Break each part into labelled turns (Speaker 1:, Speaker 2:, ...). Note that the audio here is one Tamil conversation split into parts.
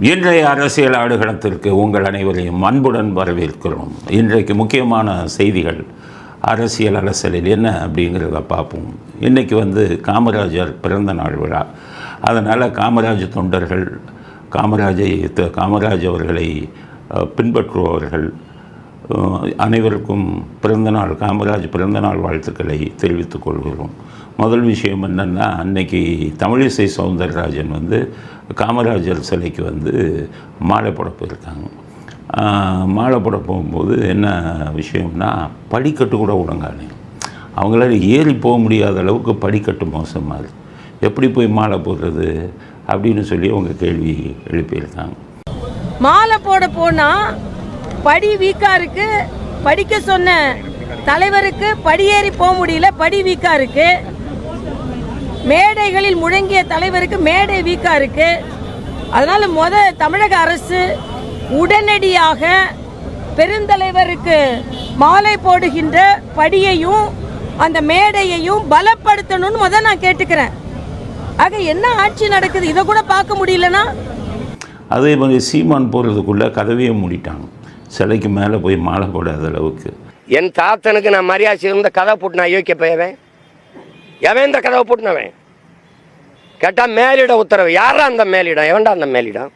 Speaker 1: இன்றைய அரசியல் ஆடுகளத்திற்கு உங்கள் அனைவரையும் அன்புடன் வரவேற்கிறோம். இன்றைக்கு முக்கியமான செய்திகள் அரசியல் அரசியலில் என்ன அப்படிங்கிறத பார்ப்போம். இன்றைக்கி வந்து காமராஜர் பிறந்த நாள் விழா. அதனால் காமராஜ் தொண்டர்கள் காமராஜை த- காமராஜ் அவர்களை பின்பற்றுபவர்கள் அனைவருக்கும் பிறந்தநாள் காமராஜ் பிறந்தநாள் வாழ்த்துக்களை தெரிவித்துக் கொள்கிறோம். முதல் விஷயம் என்னென்னா அன்னைக்கு தமிழிசை சவுந்தரராஜன் வந்து காமராஜர் சிலைக்கு வந்து மாலை போட போயிருக்காங்க. மாலை போட போகும்போது என்ன விஷயம்னா படிக்கட்டு கூட விடங்கானே அவங்களால ஏறி போக முடியாத அளவுக்கு படிக்கட்டு மோசமாக எப்படி போய் மாலை போடுறது அப்படின்னு சொல்லி அவங்க கேள்வி எழுப்பியிருக்காங்க.
Speaker 2: மாலை போட போனால் படி வீக்காக இருக்கு படிக்க சொன்ன தலைவருக்கு படியேறி போக முடியல படி வீக்காக இருக்குது மேடைகளில் முழங்கிய தலைவருக்கு மேடை வீக்கா இருக்கு. அதனால முத தமிழக அரசு உடனடியாக பெருந்தலைவருக்கு மாலை போடுகின்ற படியையும் அந்த மேடையையும் பலப்படுத்தணும்னு முத நான் கேட்டுக்கிறேன். ஆக என்ன ஆட்சி நடக்குது? இதை கூட பார்க்க முடியலன்னா
Speaker 1: அதே மாதிரி சீமான் போகிறதுக்குள்ளே கதவையே மூடிட்டாங்க. சிலைக்கு மேலே போய் மாலை போடாத அளவுக்கு.
Speaker 3: என் தாத்தனுக்கு நான் மரியாதை இருந்த கதை போட்டு நான் யோக்கிய போயவன். எவன் இந்த கதவை போட்டுனவன்? கேட்டால் மேலிட உத்தரவு. யாரா அந்த மேலிடம்? எவன்டா அந்த மேலிடம்?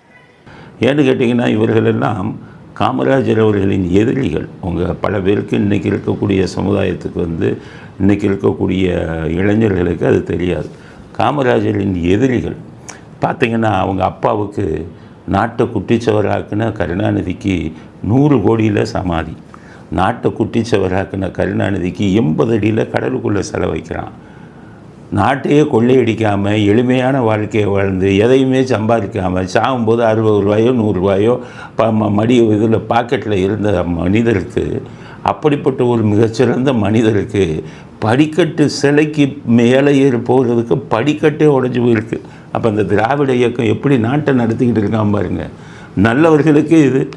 Speaker 1: ஏன்னு கேட்டிங்கன்னா இவர்கள் எல்லாம் காமராஜர் அவர்களின் எதிரிகள். உங்கள் பல பேருக்கு இன்றைக்கி இருக்கக்கூடிய சமுதாயத்துக்கு வந்து இன்றைக்கி இருக்கக்கூடிய இளைஞர்களுக்கு அது தெரியாது. காமராஜரின் எதிரிகள். பார்த்திங்கன்னா அவங்க அப்பாவுக்கு நாட்டை குட்டிச்சவராக்குன கருணாநிதிக்கு நூறு கோடியில் சமாதி. நாட்டை குட்டிச்சவராக்குன கருணாநிதிக்கு எண்பது அடியில் கடலுக்குள்ளே செலவைக்கிறான் நாட்டையே கொள்ளையடிக்காமல் எளிமையான வாழ்க்கையை வாழ்ந்து எதையுமே சம்பாதிக்காமல் சாகும்போது அறுபது ரூபாயோ நூறுரூவாயோ ப ம- மடி இதில் பாக்கெட்டில் இருந்த மனிதருக்கு அப்படிப்பட்ட ஒரு மிகச்சிறந்த மனிதருக்கு படிக்கட்டு சிலைக்கு மேலே ஏறி போகிறதுக்கு படிக்கட்டே உடஞ்சி போயிருக்கு. அப்போ அந்த திராவிட இயக்கம் எப்படி நாட்டை நடத்திக்கிட்டு இருக்கான் பாருங்க. நல்லவர்களுக்கு இது.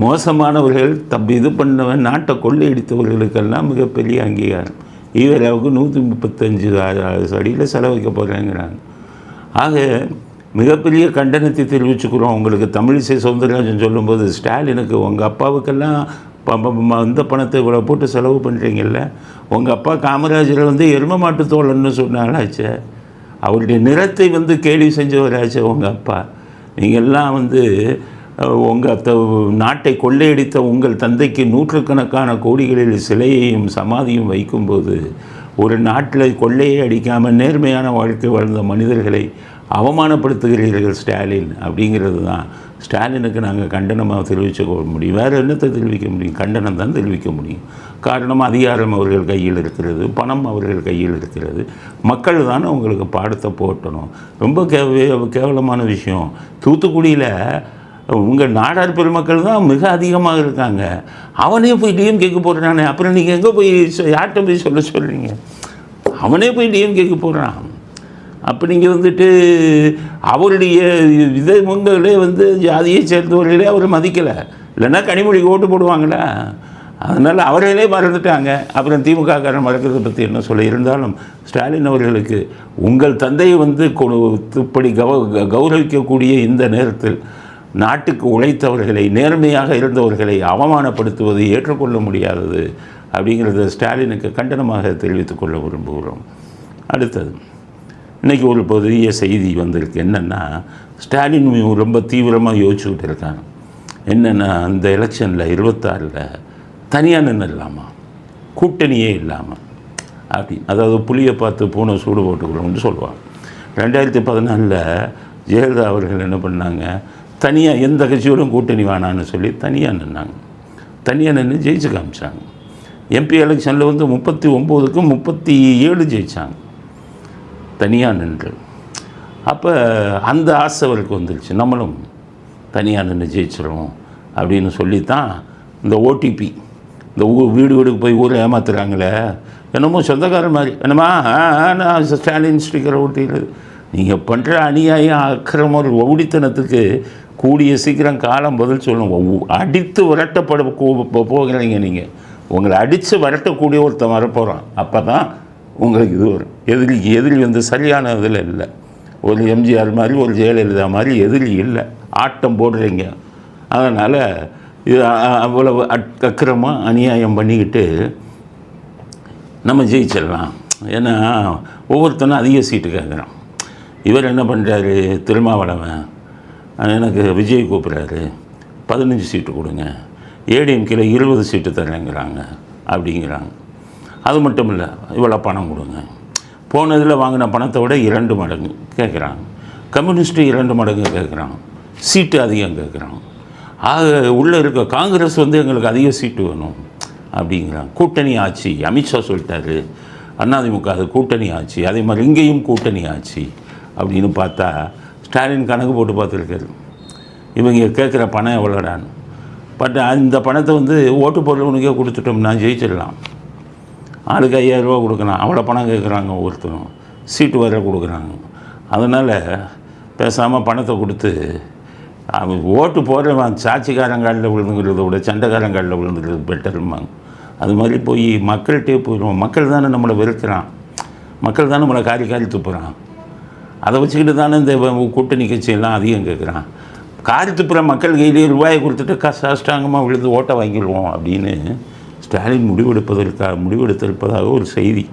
Speaker 1: மோசமானவர்கள் தப்பு இது பண்ணவன் நாட்டை கொள்ளையடித்தவர்களுக்கெல்லாம் மிகப்பெரிய அங்கீகாரம். ஈவராவுக்கு நூற்றி முப்பத்தஞ்சு அடியில் செலவழிக்க போகிறேங்கிறாங்க ஆக மிகப்பெரிய கண்டனத்தை தெரிவிச்சுக்கிறோம். உங்களுக்கு தமிழிசை சவுந்தரராஜன் சொல்லும்போது ஸ்டாலினுக்கு உங்கள் அப்பாவுக்கெல்லாம் ப- இந்த பணத்தை இவ்வளோ போட்டு செலவு பண்ணுறீங்கல்ல உங்கள் அப்பா காமராஜரை வந்து எரும மாட்டு தோழன்னு சொன்னாலாச்சே அவருடைய நிறத்தை வந்து கேள்வி செஞ்சவராச்சே உங்கள் அப்பா. நீங்கள்லாம் வந்து உங்கள் அத்த நாட்டை கொள்ளையடித்த உங்கள் தந்தைக்கு நூற்றுக்கணக்கான கோடிகளில் சிலையையும் சமாதியும் வைக்கும்போது ஒரு நாட்டில் கொள்ளையை அடிக்காமல் நேர்மையான வாழ்க்கை வாழ்ந்த மனிதர்களை அவமானப்படுத்துகிறீர்கள் ஸ்டாலின் அப்படிங்கிறது தான். ஸ்டாலினுக்கு நாங்கள் கண்டனமாக தெரிவிக்க முடியும். வேறு என்னத்தை தெரிவிக்க முடியும்? கண்டனம் தான் தெரிவிக்க முடியும். காரணம் அதிகாரம் அவர்கள் கையில் இருக்கிறது பணம் அவர்கள் கையில் இருக்கிறது. மக்கள் தானே உங்களுக்கு பாடத்தை போட்டணும். ரொம்ப கேவ கேவலமான விஷயம். தூத்துக்குடியில் உங்கள் நாடார் பெருமக்கள் தான் மிக அதிகமாக இருக்காங்க. அவனே போய் டிஎம் கேட்க போகிறானே அப்புறம் நீங்கள் எங்கே போய் யார்கிட்ட போய் சொல்ல சொல்கிறீங்க அவனே போய் டிஎம் கேட்க போகிறான் அப்போ நீங்கள் வந்துட்டு அவருடைய இதை உங்களே வந்து ஜாதியை சேர்ந்தவர்களே அவர் மதிக்கலை. இல்லைன்னா கனிமொழிக்கு ஓட்டு போடுவாங்களா? அதனால் அவர்களே மறந்துட்டாங்க. அப்புறம் திமுககாரன் மறக்கிறத பற்றி என்ன சொல்ல இருந்தாலும் ஸ்டாலின் அவர்களுக்கு உங்கள் தந்தையை வந்து இப்படி கௌ கௌரவிக்கக்கூடிய இந்த நேரத்தில் நாட்டுக்கு உழைத்தவர்களை நேர்மையாக இருந்தவர்களை அவமானப்படுத்துவது ஏற்றுக்கொள்ள முடியாதது அப்படிங்கிறத ஸ்டாலினுக்கு கண்டனமாக தெரிவித்துக் கொள்ள விரும்புகிறோம். அடுத்தது இன்றைக்கி ஒரு பெரிய செய்தி வந்திருக்கு. என்னென்னா ஸ்டாலின் ரொம்ப தீவிரமாக யோசிச்சுக்கிட்டு இருக்காங்க என்னென்னா அந்த எலெக்ஷனில் இருபத்தாறில் தனியாக நின்றுடலாமா கூட்டணியே இல்லாமல் அப்படி அதாவது புளியை பார்த்து பூனை சூடு போட்டுக்கிறோம்னு சொல்லுவாங்க. ரெண்டாயிரத்தி பதினாலில் ஜெயலலிதா அவர்கள் என்ன பண்ணாங்க? தனியாக எந்த கட்சியோடும் கூட்டணி வேணான்னு சொல்லி தனியாக நின்னாங்க. தனியாக நின்று ஜெயிச்சு காமிச்சாங்க. எம்பி எலெக்ஷனில் வந்து முப்பத்தி ஒம்போதுக்கு முப்பத்தி ஏழு ஜெயித்தாங்க தனியாக நின்று. அப்போ அந்த ஆசை அவருக்கு வந்துருச்சு. நம்மளும் தனியாக நின்று ஜெயிச்சிடும் அப்படின்னு சொல்லித்தான் இந்த ஓடிபி இந்த ஊ வீடு வீடுக்கு போய் ஊரை ஏமாத்துறாங்களே. என்னமோ சொந்தக்காரன் மாதிரி. என்னம்மா? நான் ஸ்டாலின் ஸ்டிக்கரை ஓட்டிடுது நீங்கள் பண்ணுற அநியாயம் அக்கிரமர் ஒடித்தனத்துக்கு கூடிய சீக்கிரம் காலம் பதில் சொல்லணும் அடித்து விரட்டப்பட போகிறீங்க நீங்கள் உங்களை அடித்து விரட்டக்கூடிய ஒருத்தன் வரப்போகிறான் அப்போ தான் உங்களுக்கு இது வரும். எதிரி எதிரி வந்து சரியான இதில் இல்லை. ஒரு எம்ஜிஆர் மாதிரி ஒரு ஜெயலலிதா மாதிரி எதிரி இல்லை. ஆட்டம் போடுறீங்க. அதனால் இது அவ்வளவு அக்- அக்கிரமாக அநியாயம் பண்ணிக்கிட்டு நம்ம ஜெயிச்சிடலாம். ஏன்னா ஒவ்வொருத்தனும் அதிக சீட்டு கேட்குறான். இவர் என்ன பண்ணுறாரு திருமாவளவன். எனக்கு விஜய் கூப்பிட்றாரு. பதினஞ்சு சீட்டு கொடுங்க. ஏடிஎம்கேல இருபது சீட்டு தரேங்கிறாங்க அப்படிங்கிறாங்க. அது மட்டும் இல்லை இவ்வளோ பணம் கொடுங்க. போனதில் வாங்கின பணத்தை விட இரண்டு மடங்கு கேட்குறாங்க கம்யூனிஸ்ட்டு இரண்டு மடங்கு கேட்குறான் சீட்டு அதிகம் கேட்குறான் ஆக உள்ளே இருக்க காங்கிரஸ் வந்து எங்களுக்கு அதிக சீட்டு வேணும் அப்படிங்கிறான் கூட்டணி ஆட்சி அமித்ஷா சொல்லிட்டாரு. அதிமுக அது கூட்டணி ஆட்சி அதே மாதிரி இங்கேயும் கூட்டணி ஆட்சி அப்படின்னு பார்த்தா ஸ்டாலின் கணக்கு போட்டு பார்த்துருக்காரு. இவங்க கேட்குற பணம் எவ்வளோடான்னு. பட் அந்த பணத்தை வந்து ஓட்டு போடுறவனுக்கே கொடுத்துட்டோம்னா ஜெயிச்சிடலாம். ஆளுக்கு ஐயாயிரரூபா கொடுக்கலாம். அவ்வளோ பணம் கேட்குறாங்க ஒவ்வொருத்தரும். சீட்டு வர கொடுக்குறாங்க. அதனால் பேசாமல் பணத்தை கொடுத்து அவன் ஓட்டு போடுறவன் சாட்சிக்காரங்காலில் விழுந்துங்கிறத விட சண்டைக்காரங்காலில் விழுந்துக்கிறது பெட்டருமாங்க அது மாதிரி போய் மக்கள்கிட்டே போயிடுவோம். மக்கள் தானே நம்மளை வெறுக்கிறான். மக்கள் தானே நம்மளை காரி காரி துப்புறான். அதை வச்சுக்கிட்டு தானே இந்த கூட்டணி கட்சியெல்லாம் அதிகம் கேட்குறான். காரி மக்கள் கையிலே ரூபாயை கொடுத்துட்டு க சாஷ்டாங்கமாக விழுந்து ஓட்டை வாங்கிடுவோம் அப்படின்னு ஸ்டாலின் முடிவெடுப்பதற்காக முடிவெடுத்திருப்பதாக ஒரு செய்தி.